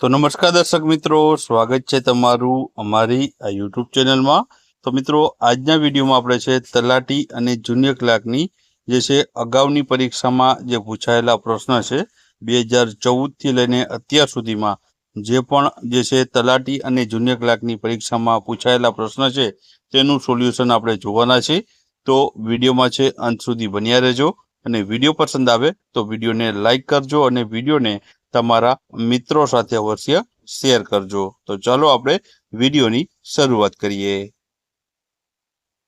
તો નમસ્કાર દર્શક મિત્રો, સ્વાગત છે તમારું અમારી આ યુટ્યુબ ચેનલમાં. તો મિત્રો, આજના વિડીયોમાં આપણે છે તલાટી અને જુનિયર ક્લાર્કની જે છે અગાઉની પરીક્ષામાં જે પૂછાયેલા પ્રશ્ન છે બે હજાર ચૌદથી લઈને અત્યાર સુધીમાં જે પણ જે છે તલાટી અને જુનિયર ક્લાર્કની પરીક્ષામાં પૂછાયેલા પ્રશ્ન છે, તેનું સોલ્યુશન આપણે જોવાના છે. તો વિડીયોમાં છે અંત સુધી બન્યા રહેજો અને વીડિયો પસંદ આવે તો વિડીયોને લાઇક કરજો અને વિડીયોને તમારા મિત્રો સાથે અવશ્ય શેર કરજો. તો ચાલો આપણે વિડીયોની શરૂઆત કરીએ.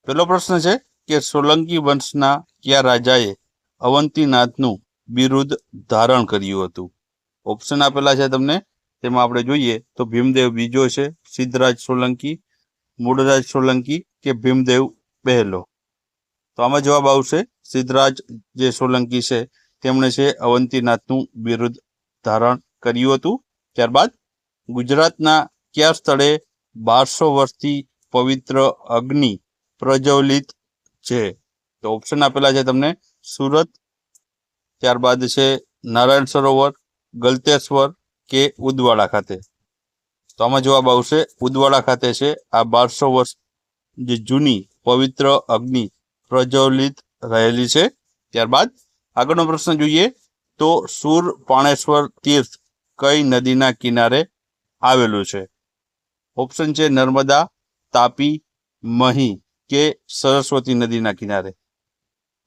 પહેલો પ્રશ્ન છે કે સોલંકી વંશના કયા રાજાએ અવંતીનાથનું બિરુદ ધારણ કર્યું હતું? ઓપ્શન આપેલા છે તમને. તેમાં આપણે જોઈએ તો ભીમદેવ બીજો છે, સિદ્ધરાજ સોલંકી મૂળરાજ સોલંકી કે ભીમદેવ પહેલો? તો આમાં જવાબ આવશે સિદ્ધરાજ જે સોલંકી છે, તેમણે છે અવંતીનાથનું બિરુદ ધારણ કર્યું હતું. ત્યારબાદ ગુજરાતના કયા સ્થળે બારસો વર્ષથી પવિત્ર અગ્નિ પ્રજ્વલિત છે? તો ઓપ્શન આપેલા છે તમને સુરત, ત્યારબાદ છે નારાયણ સરોવર, ગલતેશ્વર કે ઉદવાડા ખાતે. તો આમાં જવાબ આવશે ઉદવાડા ખાતે છે. આ બારસો વર્ષ જે જૂની પવિત્ર અગ્નિ પ્રજ્વલિત રહેલી છે. ત્યારબાદ આગળનો પ્રશ્ન જોઈએ તો સુર પાણેશ્વર તીર્થ કઈ નદીના કિનારે આવેલું છે? ઓપ્શન છે નર્મદા, તાપી, મહી કે સરસ્વતી નદીના કિનારે.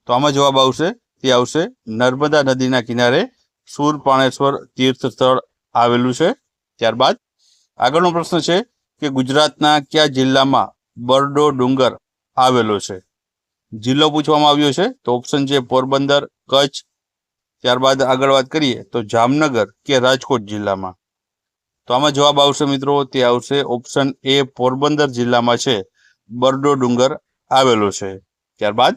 તો આમાં જવાબ આવશે, તે આવશે નર્મદા નદીના કિનારે સુર પાણેશ્વર તીર્થ સ્થળ આવેલું છે. ત્યારબાદ આગળનો પ્રશ્ન છે કે ગુજરાતના કયા જિલ્લામાં બરડો ડુંગર આવેલો છે? જિલ્લો પૂછવામાં આવ્યો છે, તો ઓપ્શન છે પોરબંદર, કચ્છ ત્યારબાદ આગળ વાત કરીએ તો જામનગર કે રાજકોટ જિલ્લામાં. તો આમાં જવાબ આવશે મિત્રો, તે આવશે ઓપ્શન એ પોરબંદર જિલ્લામાં છે. બરડો ડુંગર આવેલો છે. ત્યારબાદ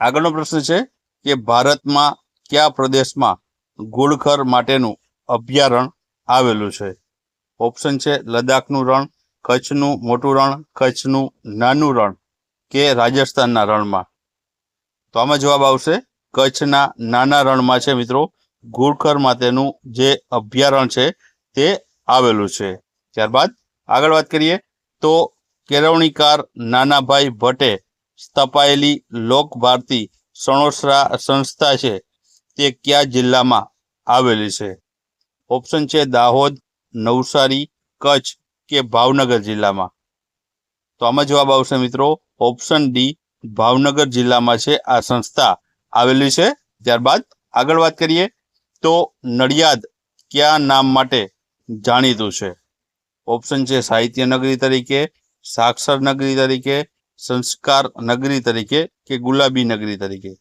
આગળનો પ્રશ્ન છે કે ભારતમાં કયા પ્રદેશમાં ઘોડખર માટેનું અભયારણ્ય આવેલું છે? ઓપ્શન છે લદ્દાખનું રણ, કચ્છનું મોટું રણ, કચ્છનું નાનું રણ કે રાજસ્થાનના રણમાં. તો આમાં જવાબ આવશે કચ્છના નાના રણમાં છે મિત્રો. ઘુડખર માટેનું જે અભયારણ્ય છે તે આવેલું છે. ત્યારબાદ આગળ વાત કરીએ તો કેળવણીકાર નાનાભાઈ ભટ્ટે સ્થપાયેલી લોક ભારતી સણોસરા સંસ્થા છે તે કયા જિલ્લામાં આવેલી છે? ઓપ્શન છે દાહોદ, નવસારી, કચ્છ કે ભાવનગર જિલ્લામાં. તો આમાં જવાબ આવશે મિત્રો. ઓપ્શન ડી ભાવનગર જિલ્લામાં છે આ સંસ્થા. આવેલી છે. ત્યારબાદ આગળ વાત કરીએ તો નડિયાદ કયા નામ માટે જાણીતું છે? ઓપ્શન છે સાહિત્ય નગરી તરીકે, સાક્ષર નગરી તરીકે, સંસ્કાર નગરી તરીકે કે ગુલાબી નગરી તરીકે?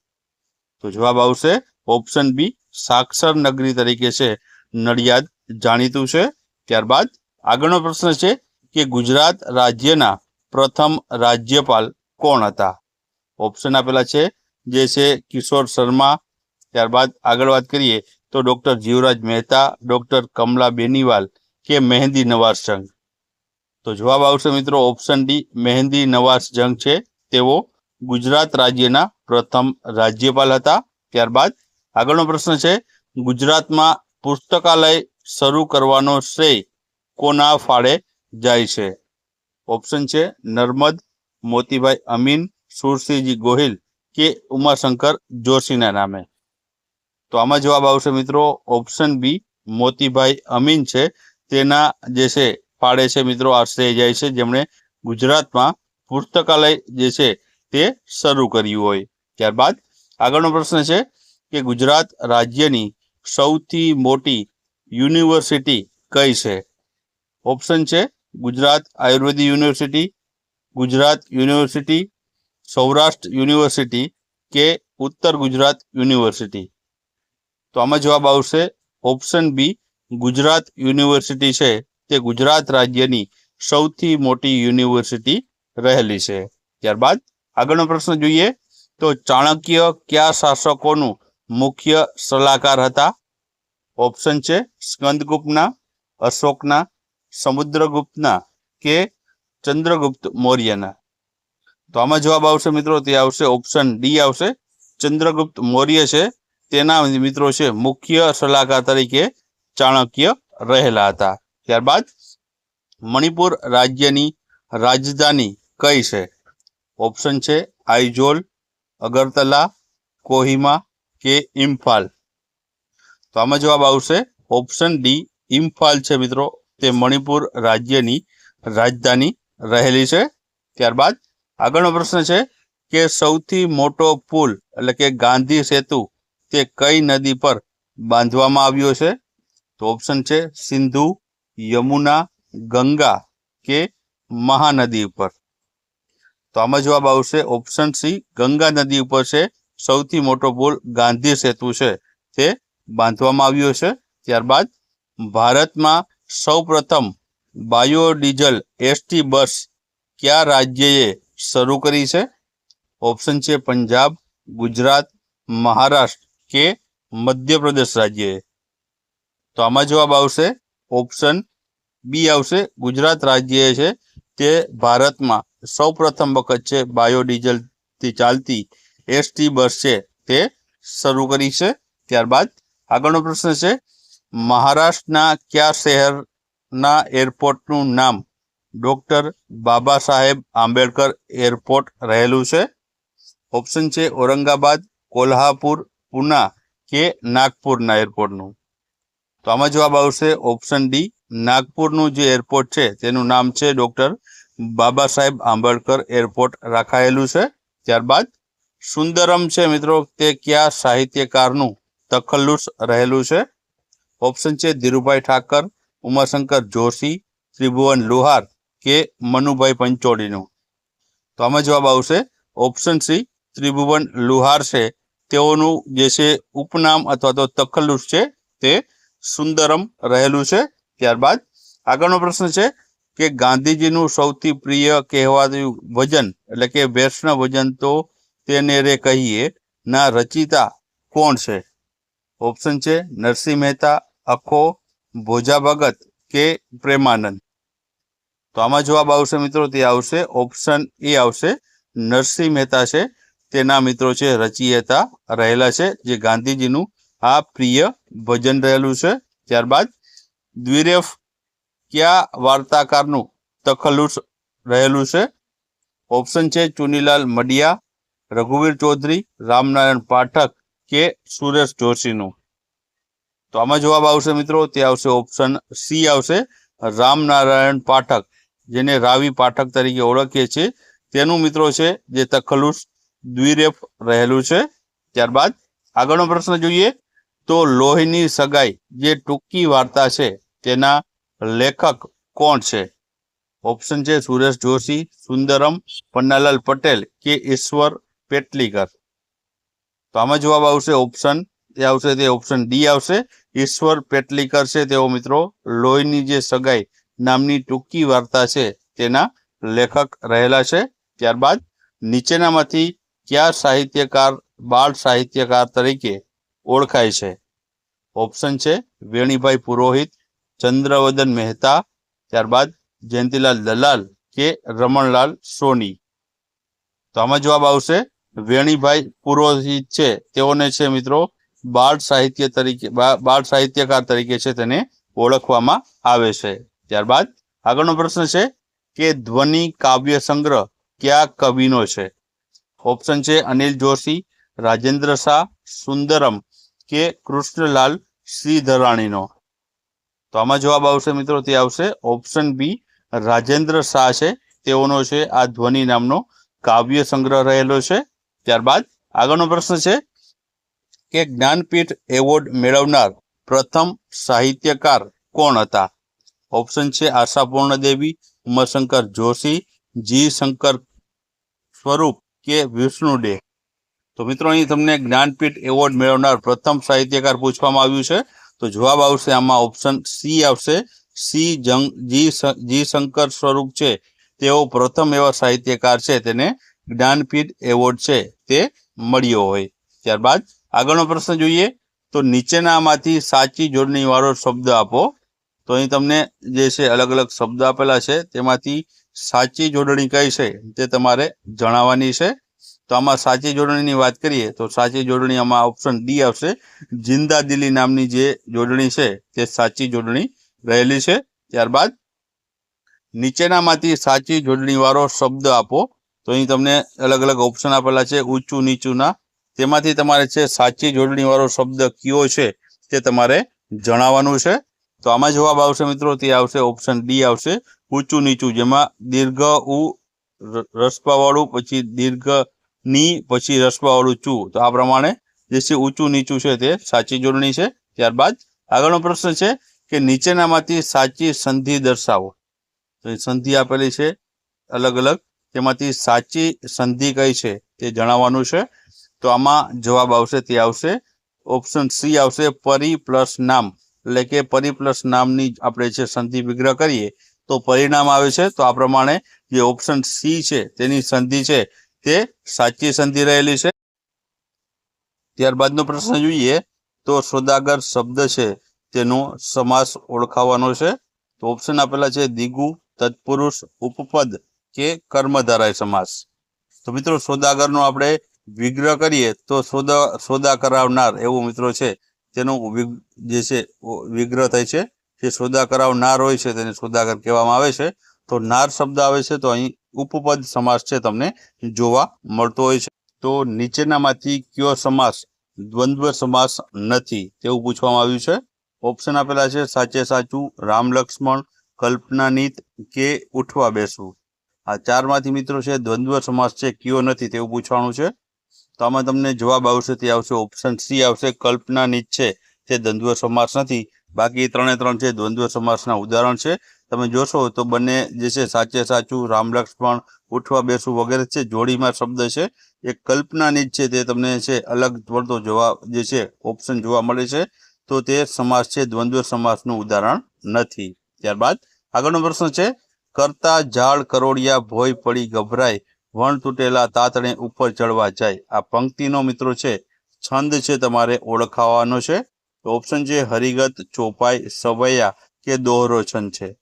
તો જવાબ આવશે ઓપ્શન બી સાક્ષર નગરી તરીકે છે. નડિયાદ જાણીતું છે. ત્યારબાદ આગળનો પ્રશ્ન છે કે ગુજરાત રાજ્યના પ્રથમ રાજ્યપાલ કોણ હતા? ઓપ્શન આપેલા છે જે છે કિશોર શર્મા ત્યારબાદ આગળ વાત કરીએ તો ડોક્ટર જીવરાજ મહેતા ડૉક્ટર કમલા બેનીવાલ કે મહેંદી નવાઝ જંગ તો જવાબ આવશે મિત્રો ઓપ્શન ડી મહેંદી નવાઝ જંગ છે તેઓ ગુજરાત રાજ્યના પ્રથમ રાજ્યપાલ હતા ત્યારબાદ આગળનો પ્રશ્ન છે ગુજરાતમાં પુસ્તકાલય શરૂ કરવાનો શ્રેય કોના ફાળે જાય છે ઓપ્શન છે નર્મદ મોતીભાઈ અમીન સુરસિંહજી ગોહિલ કે ઉમાશંકર જોશીના નામે. તો આમાં જવાબ આવશે મિત્રો ઓપ્શન બી, મોતીભાઈ અમીન છે. તેના જે છે ફાળે છે મિત્રો આશ્રય જાય છે. જેમણે ગુજરાતમાં પુસ્તકાલય જે છે, તે શરૂ કર્યું હોય. ત્યારબાદ આગળનો પ્રશ્ન છે કે ગુજરાત રાજ્યની સૌથી મોટી યુનિવર્સિટી કઈ છે? ઓપ્શન છે Gujarat Ayurvedic university, Gujarat university Saurashtra university કે ઉત્તર ગુજરાત યુનિવર્સિટી? તો આમાં જવાબ આવશે ઓપ્શન બી ગુજરાત યુનિવર્સિટી છે. તે ગુજરાત રાજ્યની સૌથી મોટી યુનિવર્સિટી રહેલી છે. ત્યારબાદ આગળનો પ્રશ્ન જોઈએ તો ચાણક્ય કયા શાસકોનું મુખ્ય સલાહકાર હતા? ઓપ્શન છે સ્કંદગુપ્તના, અશોકના, સમુદ્રગુપ્તના કે ચંદ્રગુપ્ત મૌર્યના? તો આમાં જવાબ આવશે મિત્રો, તે આવશે ઓપ્શન ડી આવશે. ચંદ્રગુપ્ત મૌર્ય છે, તેના મિત્રો છે, મુખ્ય સલાહકાર તરીકે ચાણક્ય રહેલા હતા. ત્યારબાદ મણિપુર રાજ્યની રાજધાની કઈ છે? ઓપ્શન છે આઈઝોલ અગરતલા, કોહિમા કે ઇમ્ફાલ. તો આમાં જવાબ આવશે ઓપ્શન ડી ઇમ્ફાલ છે મિત્રો, તે મણિપુર રાજ્યની રાજધાની રહેલી છે. ત્યારબાદ આગળનો પ્રશ્ન છે કે સૌથી મોટો પુલ એટલે કે ગાંધી સેતુ તે કઈ નદી પર બાંધવામાં આવ્યો છે? તો ઓપ્શન છે સિંધુ, યમુના, ગંગા કે મહાનદી ઉપર. તો આમાં જવાબ આવશે ઓપ્શન સી ગંગા નદી ઉપર છે સૌથી મોટો પુલ ગાંધી સેતુ છે તે બાંધવામાં આવ્યો છે. ત્યારબાદ ભારતમાં સૌપ્રથમ બાયોડીઝલ એસટી બસ કયા રાજ્યએ શરૂ કરી છે. ઓપ્શન છે પંજાબ, ગુજરાત, મહારાષ્ટ્ર કે મધ્યપ્રદેશ રાજ્યએ તો આમાં જવાબ આવશે ઓપ્શન બી આવશે. ગુજરાત રાજ્યએ છે. તે ભારતમાં સૌપ્રથમ વખત છે બાયોડીઝલથી ચાલતી એસટી બસ છે તે શરૂ કરી છે. ત્યારબાદ આગળનો પ્રશ્ન છે, મહારાષ્ટ્રના કયા શહેરના એરપોર્ટનું નામ ડોક્ટર બાબા સાહેબ આંબેડકર એરપોર્ટ રહેલું છે. ઓપ્શન છે ઔરંગાબાદ, કોલ્હાપુર, પુના કે નાગપુરના એરપોર્ટનું. તો આમાં જવાબ આવશે ઓપ્શન ડી, નાગપુરનું જે એરપોર્ટ છે તેનું નામ છે ડોક્ટર બાબા સાહેબ આંબેડકર એરપોર્ટ રાખાયેલું છે. ત્યારબાદ સુંદરમ છે મિત્રો, તે કયા સાહિત્યકારનું તખલ્લુસ રહેલું છે? ઓપ્શન છે ધીરુભાઈ ઠાકર, ઉમાશંકર જોશી, ત્રિભુવન લુહાર કે મનુભાઈ પંચોડીનું? તો આમાં જવાબ આવશે ઓપ્શન સી ત્રિભુવન લુહાર છે. તેઓનું જે છે ઉપનામ અથવા તો તખલ્લુસ છે, તે સુંદરમ રહેલું છે. ત્યારબાદ આગળનો પ્રશ્ન છે કે ગાંધીજીનું સૌથી પ્રિય કહેવાતું ભજન, એટલે કે વૈષ્ણવ ભજન તો તેને રે કહીએ, ના રચિતા કોણ છે? ઓપ્શન છે નરસિંહ મહેતા અખો ભોજા ભગત કે પ્રેમાનંદ. તો આમાં જવાબ આવશે મિત્રો તે આવશે ઓપ્શન એ આવશે, નરસિંહ મહેતા છે. તેના મિત્રો છે રચયિતા રહેલા છે, જે ગાંધીજીનું આ પ્રિય ભજન રહેલું છે. ત્યારબાદ દ્વિરેફ કયા વાર્તાકારનું તખલ્લુસ રહેલું છે. ઓપ્શન છે ચુનીલાલ મડિયા, રઘુવીર ચૌધરી, રામનારાયણ પાઠક કે સુરેશ જોશીનું. તો આમાં જવાબ આવશે મિત્રો તે આવશે ઓપ્શન સી આવશે, રામનારાયણ પાઠક. જેને રાવી પાઠક તરીકે ઓળખીએ છીએ. તેનું મિત્રો છે જે તખલુસ દ્વિરેફ રહેલું છે. ત્યારબાદ આગળનો પ્રશ્ન જોઈએ તો લોહીની સગાઈ જે ટૂંકી વાર્તા છે તેના લેખક કોણ છે? ઓપ્શન છે સુરેશ જોશી, સુંદરમ, પન્નાલાલ પટેલ કે ઈશ્વર પેટલીકર. તો આમાં જવાબ આવશે ઓપ્શન એ આવશે તે ઓપ્શન ડી આવશે. ઈશ્વર પેટલીકર છે તેઓ મિત્રો લોહીની જે સગાઈ નામની ટૂંકી વાર્તા છે તેના લેખક રહેલા છે. ત્યારબાદ નીચેનામાંથી કયા સાહિત્યકાર, બાળ સાહિત્યકાર તરીકે ઓળખાય છે? ઓપ્શન છે વેણીભાઈ પુરોહિત, ચંદ્રવદન મહેતા, ત્યારબાદ જયંતિલાલ દલાલ કે રમણલાલ સોની. તો આમાં જવાબ આવશે વેણીભાઈ પુરોહિત છે. તેઓને છે મિત્રો બાળ સાહિત્ય તરીકે બાળ સાહિત્યકાર તરીકે છે તેને ઓળખવામાં આવે છે. ત્યારબાદ આગળનો પ્રશ્ન છે કે ધ્વનિ કાવ્ય સંગ્રહ કયા કવિનો છે? ઓપ્શન છે અનિલ જોશી, રાજેન્દ્ર શાહ, સુંદરમ કે કૃષ્ણલાલ શ્રીધરાણીનો? તો આમાં જવાબ આવશે મિત્રો, તે આવશે ઓપ્શન બી રાજેન્દ્ર શાહ છે, તેઓનો છે આ ધ્વનિ નામનો કાવ્ય સંગ્રહ રહેલો છે. ત્યારબાદ આગળનો પ્રશ્ન છે કે જ્ઞાનપીઠ એવોર્ડ મેળવનાર પ્રથમ સાહિત્યકાર કોણ હતા? ઓપ્શન છે આશાપૂર્ણ દેવી, ઉમાશંકર જોશી, જી શંકર સ્વરૂપ કે વિષ્ણુ ડે તો મિત્રો, અહીં તમને જ્ઞાનપીઠ એવોર્ડ મેળવનાર પ્રથમ સાહિત્યકાર પૂછવામાં આવ્યું છે. તો જવાબ આવશે આમાં ઓપ્શન સી આવશે. સી જંગ, જી જી શંકર સ્વરૂપ છે. તેઓ પ્રથમ એવા સાહિત્યકાર છે, તેને જ્ઞાનપીઠ એવોર્ડ છે, તે મળ્યો હોય. ત્યારબાદ આગળનો પ્રશ્ન જોઈએ. તો નીચેનામાંથી સાચી જોડણીવાળો શબ્દ આપો. તો અહીં તમને જે છે અલગ અલગ શબ્દ આપેલા છે, તેમાંથી સાચી જોડણી કઈ છે, તે તમારે જણાવવાની છે. તો આમાં સાચી જોડણીની વાત કરીએ, તો સાચી જોડણી આમાં ઓપ્શન ડી આવશે. જિંદા દિલી નામની જે જોડણી છે, તે સાચી જોડણી રહેલી છે. ત્યારબાદ નીચેનામાંથી સાચી જોડણીવાળો શબ્દ આપો. તો અહીં તમને અલગ અલગ ઓપ્શન આપેલા છે, ઊંચું નીચુંના તેમાંથી તમારે છે, સાચી જોડણીવાળો શબ્દ કયો છે, તે તમારે જણાવવાનું છે. તો આમાં જવાબ આવશે મિત્રો, તે આવશે ઓપ્શન ડી આવશે. ઊંચું નીચું, જેમાં દીર્ઘ ઉ રસ્પાવાળું, પછી દીર્ઘની, પછી રસ્પાવાળું ચુ. તો આ પ્રમાણે જે છે ઊંચું નીચું છે તે સાચી જોડણી છે. ત્યારબાદ આગળનો પ્રશ્ન છે કે નીચેનામાંથી સાચી સંધિ દર્શાવો. તો સંધિ આપેલી છે, અલગ અલગ. તેમાંથી સાચી સંધિ કઈ છે તે જણાવવાનું છે. તો આમાં જવાબ આવશે, તે આવશે. ઓપ્શન સી આવશે, પરી પ્લસ નામ. એટલે કે પરિપ્લસ નામની આપણે છે સંધિ વિગ્રહ કરીએ, તો પરિણામ આવે છે. તો આ પ્રમાણે જે ઓપ્શન સી છે, તેની સંધિ છે, તે સાચી સંધિ રહેલી છે. ત્યારબાદનો પ્રશ્ન જોઈએ, તો સોદાગર શબ્દ છે, તેનો સમાસ ઓળખાવાનો છે. તો ઓપ્શન આપેલા છે, દિગુ, તત્પુરુષ, ઉપપદ કે કર્મધારાય સમાસ. તો મિત્રો, સોદાગરનો આપણે વિગ્રહ કરીએ, તો સોદા સોદા કરાવનાર એવો મિત્રો છે તેનો જે છે વિગ્રહ થાય છે, જે સોદા કરાવનાર હોય છે, તેને સોદાગર કહેવામાં આવે છે. તો નાર શબ્દ આવે છે, તો અહીં ઉપપદ સમાસ છે તમને જોવા મળતો હોય છે. તો નીચેનામાંથી કયો સમાસ? દ્વંદ્વ સમાસ નથી, તેવું પૂછવામાં આવ્યું છે. ઓપ્શન આપેલા છે, સાચે સાચું, રામ લક્ષ્મણ કલ્પનાનીત કે ઉઠવા બેસવું. આ ચારમાંથી મિત્રો છે, દ્વંદ્વ સમાસ છે, કયો નથી, તેવું પૂછવાનું છે. આમાં તમને જવાબ આવશે તે આવશે ઓપ્શન સી આવશે કલ્પનાનીત છે તે દ્વંદ્વ સમાસ નથી. બાકી ત્રણે ત્રણ છે, દ્વંદ્વ સમાસના ઉદાહરણ છે. તમે જોશો તો બંને જે છે સાચે સાચું, રામ લક્ષ્મણ ઉઠવા બેસવું વગેરે છે, જોડીમાં શબ્દ છે. એ કલ્પનાની જ છે તે તમને છે અલગ પડતો જવાબ જે છે ઓપ્શન જોવા મળે છે. તો તે સમાસ છે, દ્વંદ્વ સમાસનું ઉદાહરણ નથી. ત્યારબાદ આગળનો પ્રશ્ન છે, કરતા ઝાડ કરોડિયા ભોય પડી ગભરાય વણ તૂટેલા તાતણે ઉપર ચડવા જાય. આ પંક્તિનો મિત્રો છે, છંદ છે તમારે ઓળખાવાનો છે. તો ઓપ્શન છે, હરિગત, ચોપાઈ, સવૈયા કે દોહરો છંદ છે.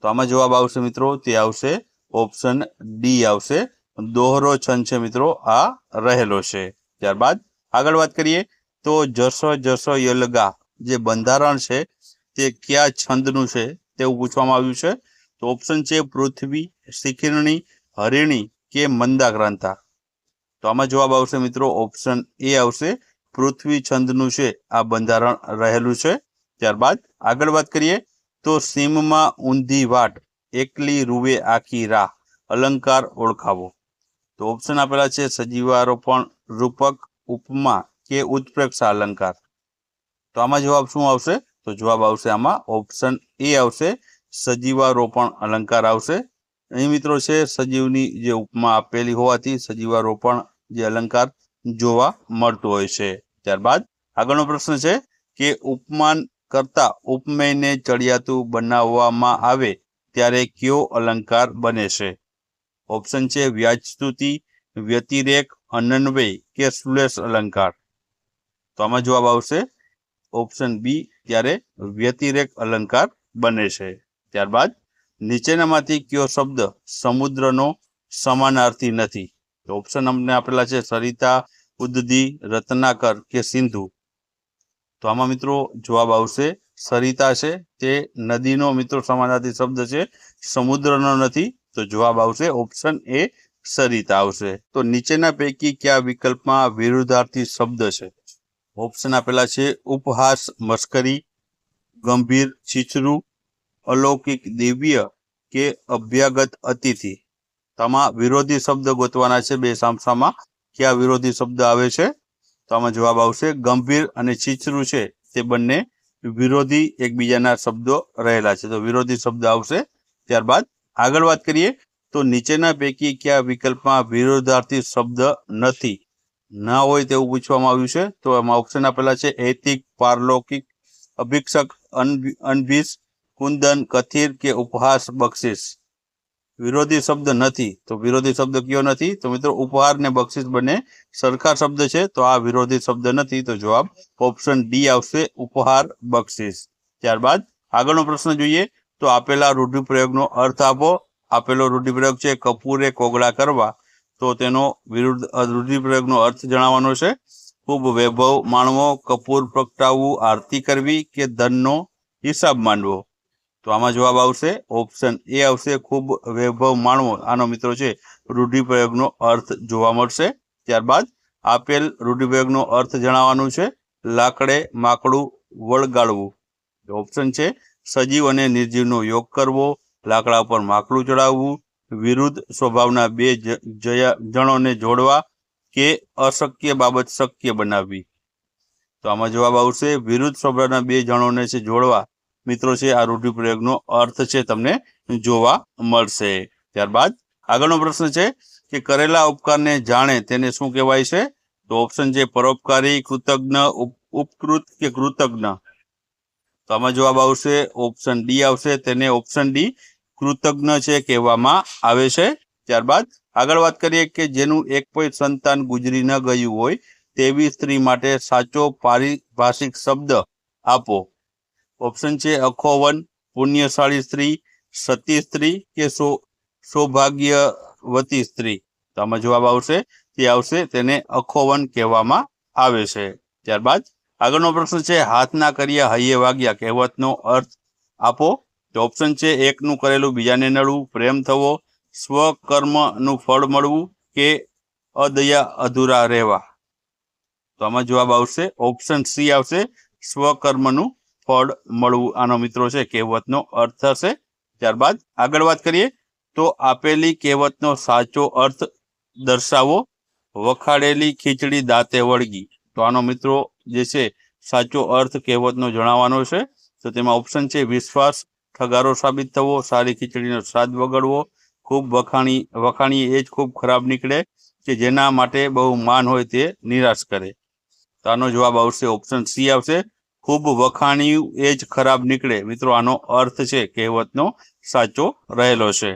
તો આમાં જવાબ આવશે મિત્રો, તે આવશે ઓપ્શન ડી આવશે. દોહરો છંદ છે મિત્રો, આ રહેલો છે. ત્યારબાદ આગળ વાત કરીએ, તો જસો જસો યલગા જે બંધારણ છે, તે કયા છંદનું છે? તેવું પૂછવામાં આવ્યું છે. તો ઓપ્શન છે, પૃથ્વી, શિખિરણી, હરિણી કે મંદાક્રાંતા? તો આમાં જવાબ આવશે મિત્રો ઓપ્શન એ આવશે. પૃથ્વી છંદનું છે, આ બંધારણ રહેલું છે. ત્યારબાદ આગળ વાત કરીએ તો સીમમાં ઊંધી વાટ, એકલી રૂવે આખી રાહ, અલંકાર ઓળખાવો. તો ઓપ્શન આપેલા છે સજીવારોપણ, રૂપક, ઉપમા કે ઉત્પ્રેક્ષા અલંકાર. તો આમાં જવાબ શું આવશે? તો જવાબ આવશે આમાં ઓપ્શન એ આવશે, સજીવારોપણ અલંકાર આવશે. અહીં મિત્રો છે સજીવની જે ઉપમા આપેલી હોવાથી સજીવારોપણ જે અલંકાર જોવા મળતો હોય છે. ત્યારબાદ આગળનો પ્રશ્ન છે કે ઉપમાન કરતા ઉપમેયને ચડિયાતું બનાવવામાં આવે ત્યારે કયો અલંકાર બને છે? ઓપ્શન છે વ્યાજસ્તુતિ, વ્યતિરેક, અનન્વય કે સુલેશ અલંકાર. તો આમાં જવાબ આવશે ઓપ્શન બી, ત્યારે વ્યતિરેક અલંકાર બને છે. ત્યારબાદ નીચેનામાંથી કયો શબ્દ સમુદ્રનો સમાનાર્થી નથી? તો ઓપ્શન અમને આપેલા છે સરિતા ઉદ્દી રત્નાકર કે સિંધુ. તો આમાં મિત્રો જવાબ આવશે સરિતા છે. તે નદીનો મિત્રો સમાનાર્થી શબ્દ છે. સમુદ્રનો નથી. તો જવાબ આવશે ઓપ્શન એ સરિતા આવશે. તો નીચેના પૈકી કયા વિકલ્પમાં વિરુદ્ધાર્થી શબ્દ છે? ઓપ્શન આપેલા છે ઉપહાસ મસ્કરી ગંભીર, છીછરું અલૌકિક દિવ્ય કે અભ્યાગત અતિથિ. તમા વિરોધી શબ્દ ગોતવાના છે બે સામસામાં. કયા વિરોધી શબ્દ આવે છે? તો આમાં જવાબ આવશે, ગંભીર અને છીછરું છે તે બંને વિરોધી એકબીજાના શબ્દો રહેલા છે. તો વિરોધી શબ્દ આવશે, ત્યારબાદ આગળ વાત કરીએ, તો નીચેના પૈકી કયા વિકલ્પમાં વિરોધાર્થી શબ્દ નથી? ના હોય તેવું પૂછવામાં આવ્યું છે. તો એમાં ઓપ્શન આપેલા છે ઐતિક પારલૌકિક, અભિક્ષક અનભి- અનભિષ કુંદન, કથિર કે ઉપહાસ બક્ષિસ? વિરોધી શબ્દ નથી. તો વિરોધી શબ્દ કયો નથી? તો મિત્રો, ઉપહાર ને બક્ષિસ બંને સરખા શબ્દ છે. તો આ વિરોધી શબ્દ નથી. તો જવાબ ઓપ્શન ડી આવશે, ઉપહાર, બક્ષિસ. ત્યારબાદ આગળનો પ્રશ્ન જોઈએ. તો આપેલા રૂઢિપ્રયોગનો અર્થ આપો. આપેલો રૂઢિપ્રયોગ છે, કપૂરે કોગળા કરવા. તો તેનો વિરુદ્ધ રૂઢિપ્રયોગનો અર્થ જણાવવાનો છે. ખૂબ વૈભવ માણવો, કપૂર પ્રગટાવવું, આરતી કરવી કે ધનનો હિસાબ માંડવો? તો આમાં જવાબ આવશે ઓપ્શન એ આવશે. ખૂબ વૈભવ માણવો. આનો મિત્રો છે, રૂઢિપ્રયોગનો અર્થ જોવા મળશે. ત્યારબાદ આપેલ રૂઢિપ્રયોગનો અર્થ જણાવવાનું છે, લાકડે માકડું વળગાડવું. ઓપ્શન છે, સજીવ અને નિર્જીવનો યોગ કરવો, લાકડા પર માકડું ચડાવવું, વિરુદ્ધ સ્વભાવના બે જણોને જોડવા કે અશક્ય બાબત શક્ય બનાવવી. તો આમાં જવાબ આવશે, વિરુદ્ધ સ્વભાવના બે જણોને છે જોડવા. મિત્રો છે, આ રૂઢિપ્રયોગનો અર્થ છે તમને જોવા મળશે. ત્યારબાદ આગળનો પ્રશ્ન છે કે કરેલા ઉપકારને જાણે તેને શું કહેવાય છે? તો ઓપ્શન છે પરોપકારી, કૃતજ્ઞ, ઉપ- ઉપકૃત કે કૃતજ્ઞ. તો આમાં જવાબ આવશે ઓપ્શન ડી આવશે. તેને ઓપ્શન ડી કૃતજ્ઞ છે કહેવામાં આવે છે. ત્યારબાદ આગળ વાત કરીએ કે જેનું એક પણ સંતાન ગુજરી ન ગયું હોય તેવી સ્ત્રી માટે સાચો પારિભાષિક શબ્દ આપો. ઓપ્શન છે અખોવન પુણ્યશાળી સ્ત્રી, સતી સ્ત્રી કે સૌ- સૌભાગ્યવતી સ્ત્રી? તો આમાં જવાબ આવશે, તે આવશે તેને અખોવન કહેવામાં આવે છે. ત્યારબાદ આગળનો પ્રશ્ન છે, હાથના કર્યા હૈયે વાગ્યા કહેવતનો અર્થ આપો. તો ઓપ્શન છે, એકનું કરેલું બીજાને નડવું, પ્રેમ થવો, સ્વકર્મનું ફળ મળવું કે અદયા અધૂરા રહેવા? તો આમાં જવાબ આવશે ઓપ્શન સી આવશે, સ્વકર્મનું ફળ મળવું આનો મિત્રો છે કહેવતનો અર્થ થશે. ત્યારબાદ આગળ વાત કરીએ તો આપેલી કહેવતનો સાચો અર્થ દર્શાવો. વખાડેલી ખીચડી દાંતે વળગી. તો આનો મિત્રો જે છે સાચો અર્થ કહેવતનો જણાવવાનો છે. તો તેમાં ઓપ્શન છે વિશ્વાસ, ઠગારો સાબિત થવો, સારી ખીચડીનો સ્વાદ વગડવો. ખૂબ વખાણી વખાણી એ જ ખૂબ ખરાબ નીકળે કે જેના માટે બહુ માન હોય તે નિરાશ કરે. તો આનો જવાબ આવશે ઓપ્શન સી આવશે. ખૂબ વખાણ્યું એ જ ખરાબ નીકળે. મિત્રો આનો અર્થ છે કહેવતનો સાચો રહેલો છે.